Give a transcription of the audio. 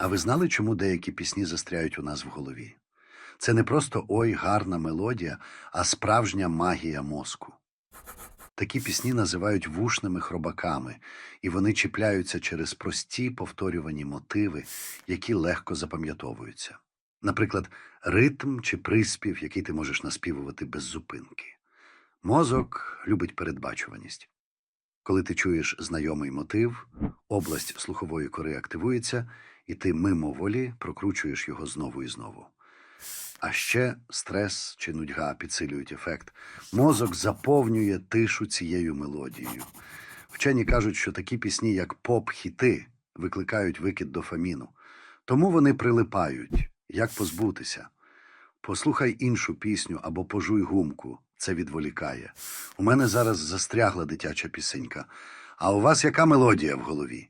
А ви знали, чому деякі пісні застряють у нас в голові? Це не просто ой, гарна мелодія, а справжня магія мозку. Такі пісні називають вушними хробаками, і вони чіпляються через прості повторювані мотиви, які легко запам'ятовуються. Наприклад, ритм чи приспів, який ти можеш наспівувати без зупинки. Мозок любить передбачуваність. Коли ти чуєш знайомий мотив, область слухової кори активується, і ти мимоволі прокручуєш його знову і знову. А ще стрес чи нудьга підсилюють ефект. Мозок заповнює тишу цією мелодією. Вчені кажуть, що такі пісні, як поп-хіти, викликають викид дофаміну. Тому вони прилипають. Як позбутися? Послухай іншу пісню або пожуй гумку. Це відволікає. У мене зараз застрягла дитяча пісенька. А у вас яка мелодія в голові?